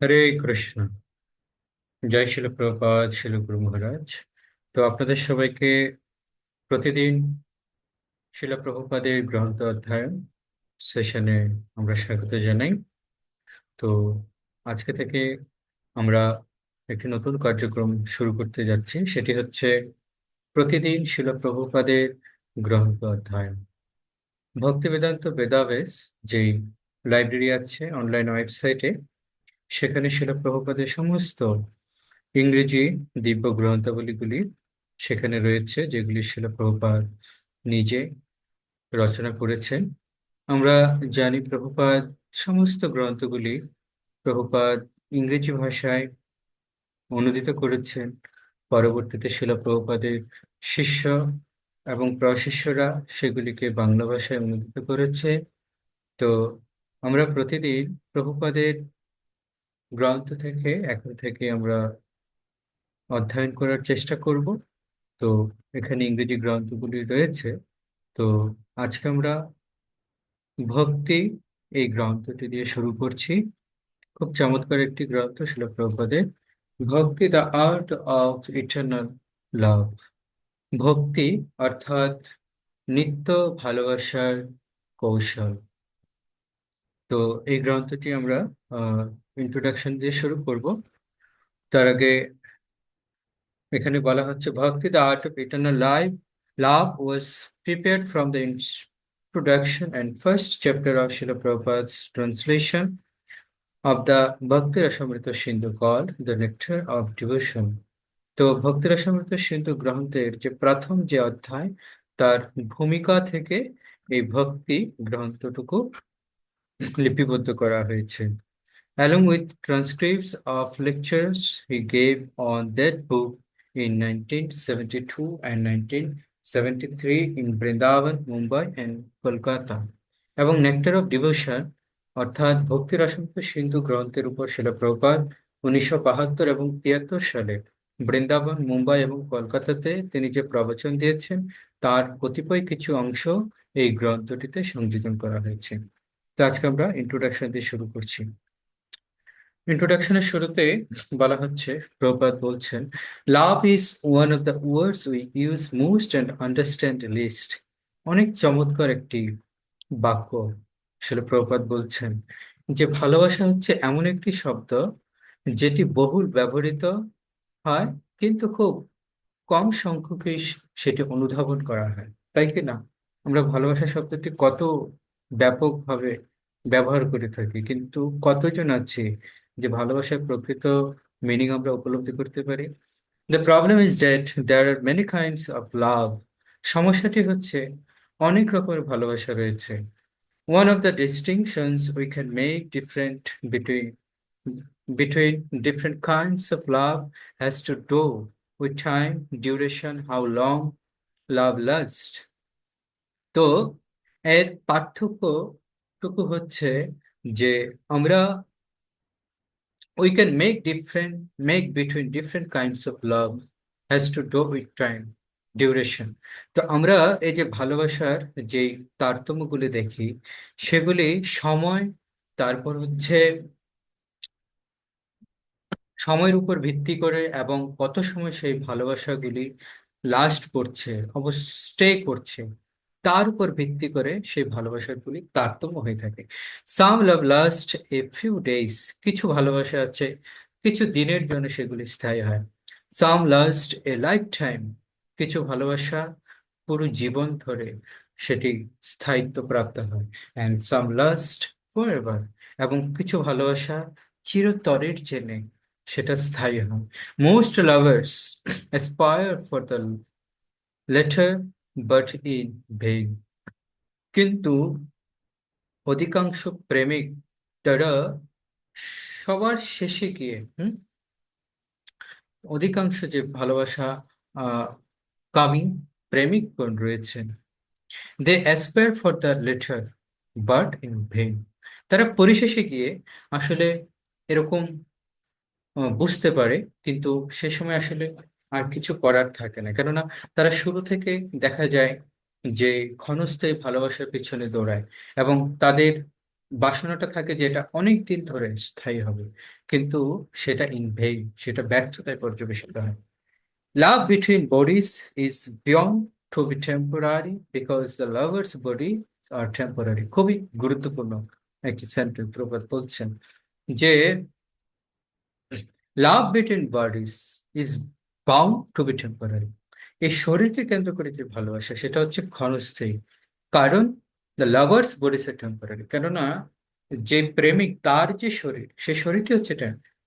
হরে কৃষ্ণ। জয় শিল প্রভুপাদ শিল গুরু মহারাজ। তো আপনাদের সবাইকে প্রতিদিন শিল প্রভুপাদের গ্রন্থ অধ্যয়ন সেশনে আমরা স্বাগত জানাই। তো আজকে থেকে আমরা একটি নতুন কার্যক্রম শুরু করতে যাচ্ছি। সেটি হচ্ছে প্রতিদিন শিল প্রভুপাদের গ্রন্থ অধ্যয়ন। ভক্তি বেদান্ত বেদাবেস যেই লাইব্রেরি আছে অনলাইন ওয়েবসাইটে সেখানে শিল প্রভুপাদের সমস্ত ইংরেজি দিব্য গ্রন্থাবলীগুলি সেখানে রয়েছে, যেগুলি শিল প্রভুপাদ নিজে রচনা করেছেন। আমরা জানি প্রভুপাদ সমস্ত গ্রন্থগুলি প্রভুপাদ ইংরেজি ভাষায় অনুদিত করেছেন। পরবর্তীতে শিল প্রভুপাদের শিষ্য এবং প্রশিষ্যরা সেগুলিকে বাংলা ভাষায় অনুদিত করেছে। তো আমরা প্রতিদিন প্রভুপাদের গ্রন্থ থেকে, এখন থেকে আমরা অধ্যয়ন করার চেষ্টা করব। তো এখানে ইংরেজি গ্রন্থগুলি রয়েছে। তো আজকে আমরা ভক্তি এই গ্রন্থটি দিয়ে শুরু করছি। খুব চমৎকার একটি গ্রন্থ, শিল প্রভুপাদের Bhakti the art of eternal love. ভক্তি অর্থাৎ নিত্য ভালোবাসার কৌশল। তো এই গ্রন্থটি আমরা ইন্ট্রোডাকশন দিয়ে শুরু করব তার আগে এখানে বলা হচ্ছে, Bhakti the art of eternal life, love was prepared from the introduction and first chapter of Srila Prabhupada's translation of the Bhakti Rasamrita Sindhu called the Nectar of Devotion. তো ভক্তি রসামৃত সিন্ধু গ্রন্থের যে প্রথম যে অধ্যায়, তার ভূমিকা থেকে এই ভক্তি গ্রন্থটুকু লিপিবদ্ধ করা হয়েছে along with transcripts of lectures he gave on that book in 1972 and 1973 in Brindavan, Mumbai and Kolkata. এবং নেক্টার অফ ডিভোশন অর্থাৎ ভক্তি রসামৃত সিন্ধু গ্রন্থের উপর শিলা প্রভুপাদ উনিশশো বাহাত্তর এবং তিয়াত্তর সালে বৃন্দাবন মুম্বাই এবং কলকাতাতে তিনি যে প্রবচন দিয়েছেন তার কতিপয় কিছু অংশ এই গ্রন্থটিতে সংযোজন করা হয়েছে তো আজকে আমরা ইন্ট্রোডাকশন দিয়ে শুরু করছি ইন্ট্রোডাকশনের শুরুতে বলা হচ্ছে প্রভুপাদ বলছেন love is one of the words we use most and understand least অনেক চমৎকার একটি বাক্য আসলে প্রভুপাদ বলছেন, যে ভালোবাসা হচ্ছে এমন একটি শব্দ যেটি বহুল ব্যবহৃত হয়, কিন্তু খুব কম সংখ্যকই সেটি অনুধাবন করা হয়। তাই কি না? আমরা ভালোবাসা শব্দটি কত ব্যাপকভাবে ব্যবহার করে থাকি, কিন্তু কতজন আছে যে ভালোবাসার প্রকৃত মিনিং আমরা উপলব্ধি করতে পারি। The problem is that there are many kinds of love সমস্যাটি হচ্ছে অনেক রকমের ভালোবাসা রয়েছে। One of the distinctions we can make different between between different kinds of love has to do with time duration how long love last তো এর পার্থক্যটুকু হচ্ছে যে আমরা we can make different, make between different kinds of love has to do with time, duration. তো আমরা এই যে ভালোবাসার যে তারতম্যগুলি দেখি, সেগুলি সময়, তারপর হচ্ছে সময়ের উপর ভিত্তি করে এবং কত সময় সেই ভালোবাসাগুলি লাস্ট করছে স্টে করছে। তার উপর ভিত্তি করে সেই ভালোবাসাগুলি তারতম্য হয়ে থাকে। Some love last a few days কিছু ভালোবাসা আছে, কিছু দিনের জন্য সেগুলি স্থায়ী হয়। Some last a life time কিছু ভালোবাসা পুরো জীবন ধরে সেটি স্থায়িত্ব প্রাপ্ত হয়। And some last for ever এবং কিছু ভালোবাসা চিরতরের জেনে সেটা স্থায়ী হয়। Most lovers aspire for the latter but in vain কিন্তু অধিকাংশ প্রেমিক তারা সবার শেষে গিয়ে, হুম? অধিকাংশ যে ভালোবাসা কামী প্রেমিকগণ রয়েছেন they aspire for the latter but in vain তারা পরিশেষে গিয়ে আসলে এরকম বুঝতে পারে, কিন্তু সে সময় আসলে আর কিছু করার থাকে না। কেননা তারা শুরু থেকে দেখা যায় যে ক্ষণস্থায়ী ভালোবাসার পিছনে দৌড়ায় এবং তাদের বাসনাটা থাকে যে এটা অনেক দিন ধরে স্থায়ী হবে, কিন্তু সেটা ইন ভেইন সেটা ব্যর্থতায় পর্যবেসিত হয়। Love between bodies is beyond to be temporary because the lover's body are temporary খুবই গুরুত্বপূর্ণ একটি সেন্টেন্স প্রবাদ বলছেন যে love between bodies is bound to be temporary এই শরীরকে কেন্দ্র করে যে ভালোবাসা, সেটা হচ্ছে ক্ষণস্থায়ী। কারণ দ্য লাভার্স বডি সে টেম্পোরারি কেননা যে প্রেমিক, তার যে শরীর সেই শরীরটি হচ্ছে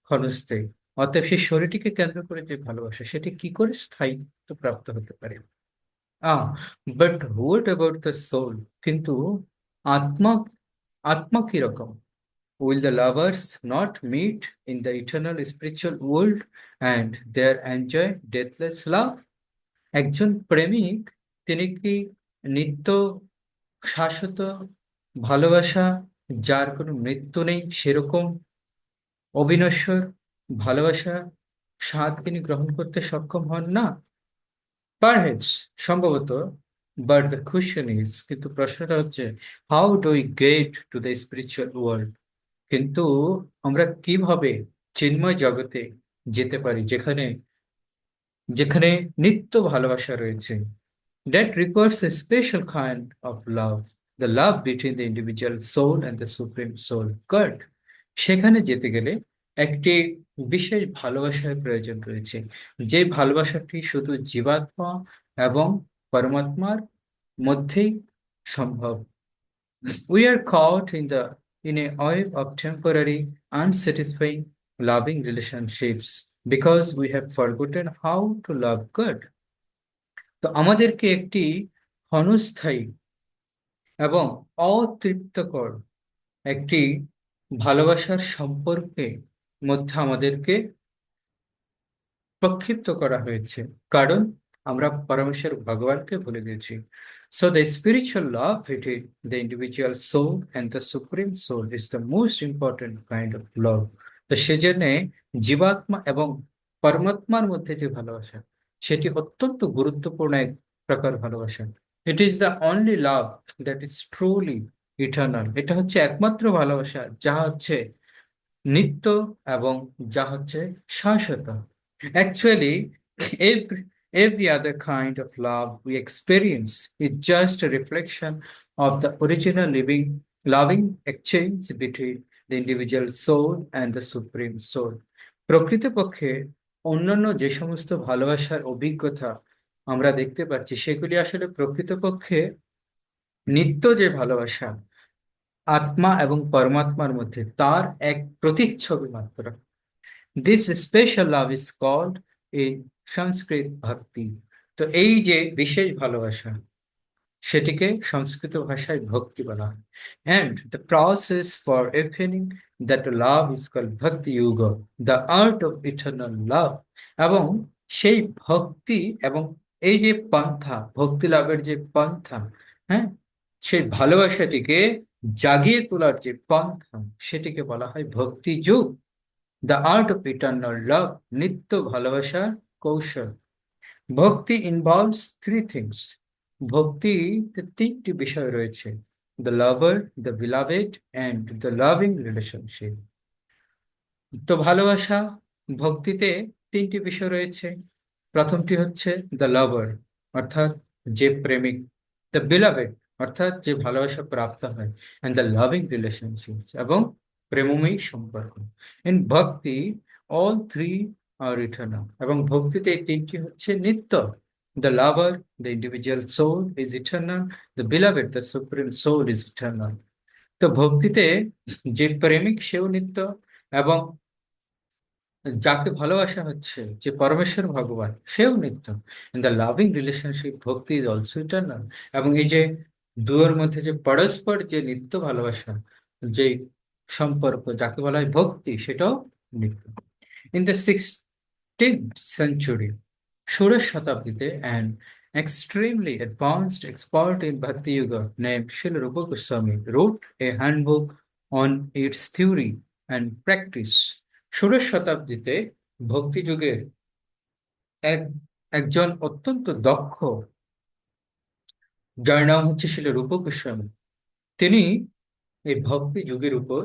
ক্ষণস্থায়ী। অতএব সেই শরীরটিকে কেন্দ্র করে যে ভালোবাসা, সেটি কি করে স্থায়িত্ব প্রাপ্ত হতে পারে? But what about the soul কিন্তু আত্মা আত্মা কীরকম will the lovers not meet in the eternal spiritual world and there enjoy deathless love একজন প্রেমিক, তিনি কি নিত্য শাশ্বত ভালোবাসা, যার কোনো মৃত্যু নেই, সেরকম অবিনশ্বর ভালোবাসা স্বাদ তিনি গ্রহণ করতে সক্ষম হন? না। পারহেপস সম্ভবত বাট দ্য কোয়েশ্চেন ইজ কিন্তু প্রশ্নটা হচ্ছে how do we get to the spiritual world কিন্তু আমরা কীভাবে চিন্ময় জগতে যেতে পারি? যেখানে যেখানে নিত্য ভালোবাসা রয়েছে। That requires a special kind of love the love between the individual soul and the supreme soul God সেখানে যেতে গেলে একটি বিশেষ ভালোবাসার প্রয়োজন রয়েছে। যে ভালোবাসাটি শুধু জীবাত্মা এবং পরমাত্মার মধ্যেই সম্ভব। We are caught in the in a web of temporary, unsatisfying, loving relationships because we have forgotten how to love God. তো আমাদেরকে একটি ক্ষণস্থায়ী এবং অতৃপ্তকর একটি ভালোবাসার সম্পর্কে মধ্যে আমাদেরকে প্রক্ষিপ্ত করা হয়েছে কারণ আমরা পরমেশ্বর ভগবানকে ভুলে গেছি। So the spiritual love between the individual soul and the supreme soul is the most important kind of love তো সেজন্য জীবাত্মা এবং পরমাত্মার মধ্যে যে ভালোবাসা সেটি অত্যন্ত গুরুত্বপূর্ণ এক প্রকার ভালোবাসা। It is the only love that is truly eternal এটা হচ্ছে একমাত্র ভালোবাসা যা হচ্ছে নিত্য এবং যা হচ্ছে শাশ্বত। Actually, every, every other kind of love we experience is just a reflection of the original living, loving exchange between the individual soul and the supreme soul. প্রকৃতপক্ষে অন্যান্য যে সমস্ত ভালোবাসার অভিজ্ঞতা আমরা দেখতে পাচ্ছি সেগুলি আসলে প্রকৃতপক্ষে নিত্য যে ভালোবাসা আত্মা এবং পরমাত্মার মধ্যে তার এক প্রতিচ্ছবি মাত্র this special love is called in Sanskrit bhakti. তো এই যে বিশেষ ভালোবাসা, সেটিকে সংস্কৃত ভাষায় ভক্তি বলা হয়। And the process for এফেনিং that love is call bhakti yoga the art of eternal love এবং সেই ভক্তি এবং এই যে পন্থা, ভক্তি লাভের যে পন্থা হ্যাঁ? সেই ভালোবাসাটিকে জাগিয়ে তোলার যে পন্থা, সেটিকে বলা হয় ভক্তি যুগ। The art of eternal love নিত্য ভালোবাসার কৌশল। ভক্তি ইনভলভস থ্রি থিংস ভক্তিতে তিনটি বিষয় রয়েছে the lover the beloved and the loving relationship তো ভালোবাসা, ভক্তিতে তিনটি বিষয় রয়েছে। প্রথমটি হচ্ছে দ্য লাভার অর্থাৎ যে প্রেমিক দ্য বিলাভেড অর্থাৎ যে ভালোবাসা প্রাপ্ত হয় অ্যান্ড দ্য লাভিং রিলেশনশিপ এবং প্রেমময়ী সম্পর্ক। ইন ভক্তি অল থ্রি আর ইটার্নাল এবং ভক্তিতে এই তিনটি হচ্ছে নিত্য। The lover the individual soul is eternal the beloved the supreme soul is eternal তো ভক্তিতে যে প্রেমিক, সেও নিত্য। এবং যাকে ভালোবাসা হচ্ছে, যে পরমেশ্বর ভগবান, সেও নিত্য। In the loving relationship bhakti is also eternal এবং এই যে দুয়ের মধ্যে যে পরস্পর যে নিত্য ভালোবাসা, যে সম্পর্ক, যাকে বলা হয় ভক্তি, সেটাও নিত্য। ইন দ্য সিক্সটিন্থ সেঞ্চুরি ষোড়শ শতাব্দীতে and extremely advanced expert in Bhakti Yoga named Srila Rupa Goswami wrote a handbook on its theory and practice. শতাব্দীতে ভক্তি যুগের এক, একজন অত্যন্ত দক্ষ যার নাম হচ্ছে শিল রূপ গোস্বামী তিনি এই ভক্তি যুগের উপর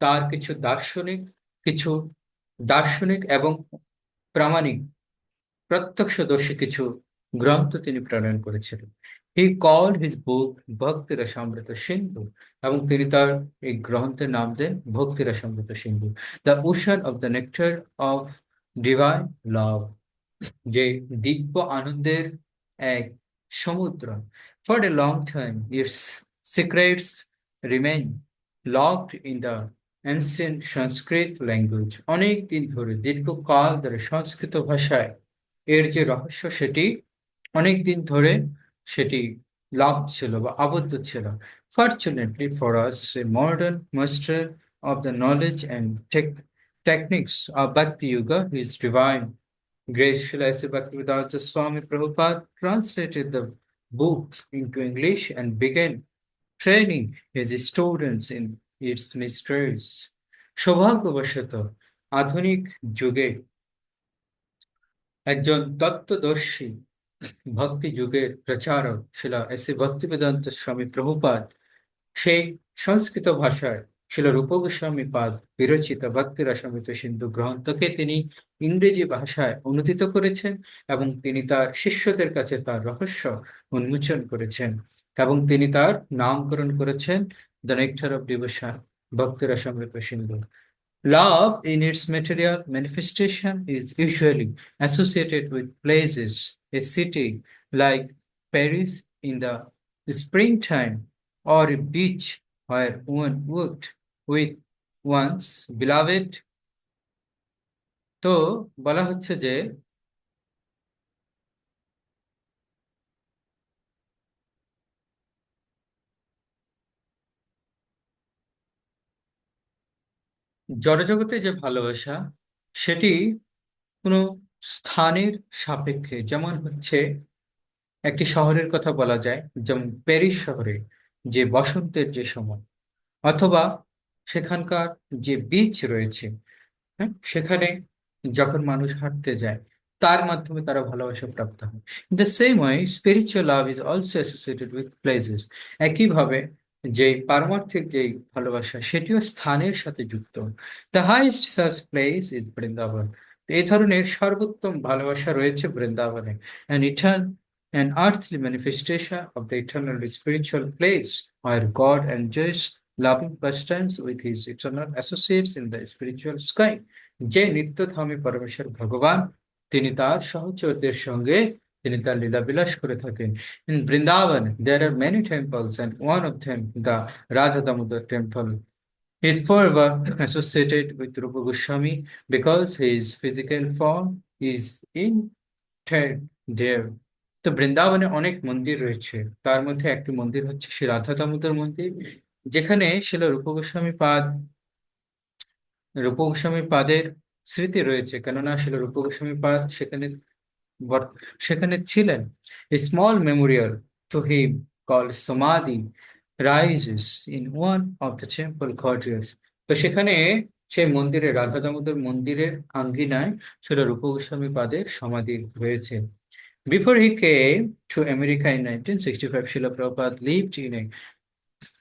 তার কিছু দার্শনিক, কিছু দার্শনিক এবং প্রামাণিক প্রত্যক্ষদর্শী কিছু গ্রন্থ তিনি প্রণয়ন করেছিলেন। হি কল হিজ বুক ভক্তির সমৃত সিন্ধু এবং তিনি তার এই গ্রন্থের নাম দেন ভক্তির সমৃত সিন্ধু the ocean of the nectar of divine love যে দিব্য আনন্দের এক সমুদ্র। For a long time its secrets remain locked in the ancient Sanskrit language অনেক দিন ধরে দীর্ঘকাল ধরে সংস্কৃত ভাষায় এর যে রহস্য সেটি অনেক দিন ধরে সেটি লাভ ছিল বা আবদ্ধ ছিল। Fortunately for us a modern master of the knowledge and tech techniques of bhakti yoga his divine Swami Prabhupada translated the books in English and began training his students in its mysteries. সৌভাগ্যবশত আধুনিক যুগে একজন তত্ত্বদর্শী ভক্তি যুগের প্রচারক ছিল S Bhaktivedanta স্বামী প্রভুপাদ সেই সংস্কৃত ভাষায় ছিল রূপগোস্বামী পাদ বিরচিত ভক্তি রসমিত সিন্ধু গ্রন্থকে তিনি ইংরেজি ভাষায় অনুদিত করেছেন এবং তিনি তার শিষ্যদের কাছে তার রহস্য উন্মোচন করেছেন এবং তিনি তার নামকরণ করেছেন দ্য নেকটার of devotion, ভক্তি রসমৃত সিন্ধু Love in its material manifestation is usually associated with places, a city like Paris in the springtime, or a beach where one worked with one's beloved. তো বলা হচ্ছে যে জড়জগতে যে ভালোবাসা, সেটি কোনো স্থানের সাপেক্ষে, যেমন হচ্ছে একটি শহরের কথা বলা যায়, যেমন প্যারিস শহরে যে বসন্তের যে সময়, অথবা সেখানকার যে বীচ রয়েছে হ্যাঁ সেখানে যখন মানুষ হাঁটতে যায়, তার মাধ্যমে তারা ভালোবাসা প্রাপ্ত হয়। The same way spiritual love is also associated with places একইভাবে যে পারমার্থিক যে ভালোবাসা, সেটিও স্থানের সাথে যুক্ত। The highest search place is Vrindavan এই ধরনের সর্বোত্তম ভালোবাসা রয়েছে বৃন্দাবনে and eternal and earthly manifestation of the eternal spiritual place where God enjoys loving pastimes with his eternal associates in the spiritual sky যে নিত্যধামী পরমেশ্বর ভগবান, তিনি তার সহচরদের সঙ্গে তিনি তার লীলা বিলাস করে থাকেন। In Vrindavan there are many temples and one of them the Radha Damodar temple is for associated with Rupa Goswami because his physical form is in there তো বৃন্দাবনে অনেক মন্দির রয়েছে। তার মধ্যে একটি মন্দির হচ্ছে সে রাধা দামোদর মন্দির। যেখানে শিল রূপ গোস্বামী পাদ, রূপ গোস্বামী পাদের স্মৃতি রয়েছে। কেননা শিল রূপ গোস্বামী পাদ সেখানে সেখানে ছিলেন small memorial to him call samadhi rises in one of the temple quarters তো সেখানে সেই মন্দিরে, রাধা দামোদর মন্দিরের আঙ্গিনায় সেটা রূপগোস্বামী পাদের সমাধি হয়েছে। Before he came to America in nineteen sixty five Srila Prabhupada live in a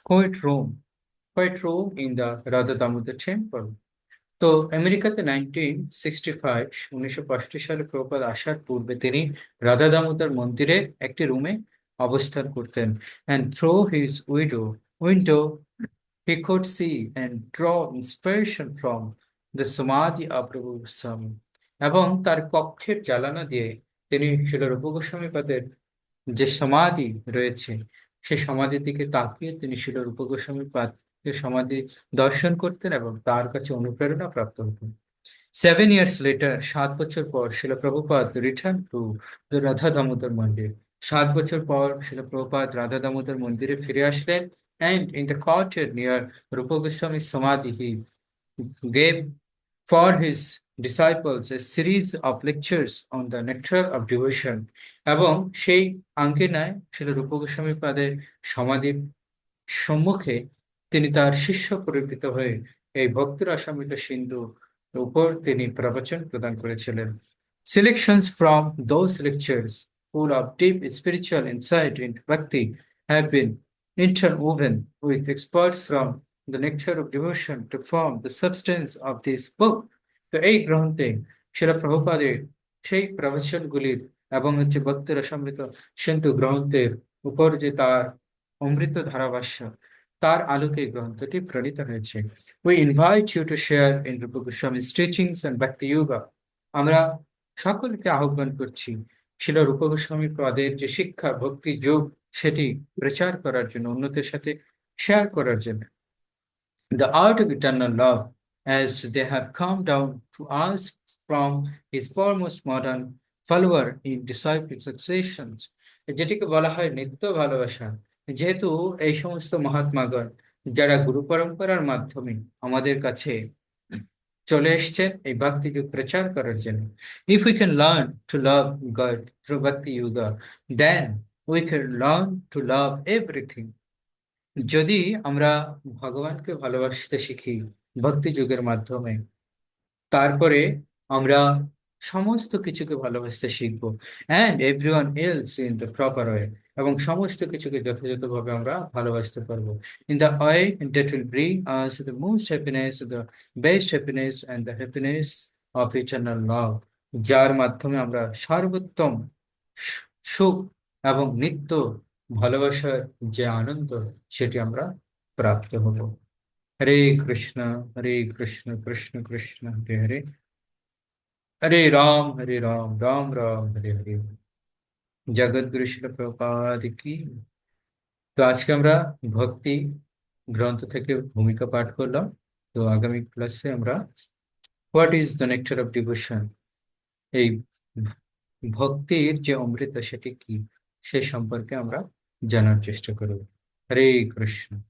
quiet room quiet room in the Radha Damodar temple তো আমেরিকাতে নাইনটিন সিক্সটি ফাইভ উনিশশো পঁয়ষট্টি সালে প্রপাত আসার পূর্বে তিনি রাধা দামোদর মন্দিরে একটি রুমে অবস্থান করতেন and through his widow window he could see and draw inspiration from the samadhi of এবং তার কক্ষের জ্বালানা দিয়ে তিনি শিল রূপ গোস্বামী পাদের যে সমাধি রয়েছে, সে সমাধির দিকে তাকিয়ে তিনি শিল রূপ গোস্বামী সমাধি দর্শন করতেন এবং তার কাছে অনুপ্রেরণা প্রাপ্ত হতেন। সেভেন ইয়ার্স লেটার সাত বছর পর শিল প্রভুপাদ রিটার্ন টু রাধা দামোদর মন্দির সাত বছর পর শিল প্রভুপাদ রাধা দামোদর মন্দিরে ফিরে আসলেন and in the courtyard near Rupa Goswami's Samadhi, he gave for his disciples a series of lectures on the nectar of devotion এবং সেই আঙ্কিনায় শিল রূপ গোস্বামী পাদের সমাধির সম্মুখে তিনি তার শিষ্য পরিবৃত হয়ে এই ভক্তির অসমিত সিন্ধু উপর তিনি প্রবচন প্রদান করেছিলেন। Selection from those lectures full of deep spiritual insight in bhakti have been interwoven with experts from the nature of devotion to form the substance of this book তো এই গ্রন্থে সেরা প্রভুপাদের সেই প্রবচনগুলির এবং হচ্ছে ভক্তের অসমৃত সিন্ধু গ্রন্থের উপর যে তার অমৃত ধারাভাষ্য তার আলোকে গ্রন্থটি প্রণীত হয়েছে। We invite you to share in Rupa Goswami's teachings and bhakti yoga. আমরা সকলকে আহ্বান করছি শিল রূপ গোস্বামী পদের যে শিক্ষা, ভক্তি, যোগ সেটি প্রচার করার জন্য, অন্যদের সাথে শেয়ার করার জন্য। The art of eternal love, as they have come down to us from his foremost modern follower in disciple successions, যেটিকে বলা হয় নিত্য ভালোবাসা যেহেতু এই সমস্ত মহাত্মাগণ যারা গুরু পরম্পরার মাধ্যমে আমাদের কাছে চলে এসছেন, এই ভক্তিকে প্রচার করার জন্য if we can learn to love God through bhakti yoga then we can learn to love everything যদি আমরা ভগবানকে ভালোবাসতে শিখি ভক্তি যুগের মাধ্যমে, তারপরে আমরা সমস্ত কিছুকে ভালোবাসতে শিখব and everyone else in the proper way এবং সমস্ত কিছুকে যথাযথভাবে আমরা ভালোবাসতে পারব। In the way that will bring us the most happiness the best happiness and the happiness of eternal love যার মাধ্যমে আমরা সর্বোত্তম সুখ এবং নিত্য ভালোবাসার যে আনন্দ, সেটি আমরা প্রাপ্ত হব। হরে কৃষ্ণ হরে কৃষ্ণ কৃষ্ণ কৃষ্ণ, হরে হরে। হরে রাম হরে রাম রাম রাম, হরে হরে। জগৎগুরু শিল প্রপাদ কি? তো আজকে আমরা ভক্তি গ্রন্থ থেকে ভূমিকা পাঠ করলাম। তো আগামী ক্লাসে আমরা what is the nectar of devotion? এই ভক্তির যে অমৃত, সেটি কি? সে সম্পর্কে আমরা জানার চেষ্টা করব। হরে কৃষ্ণ।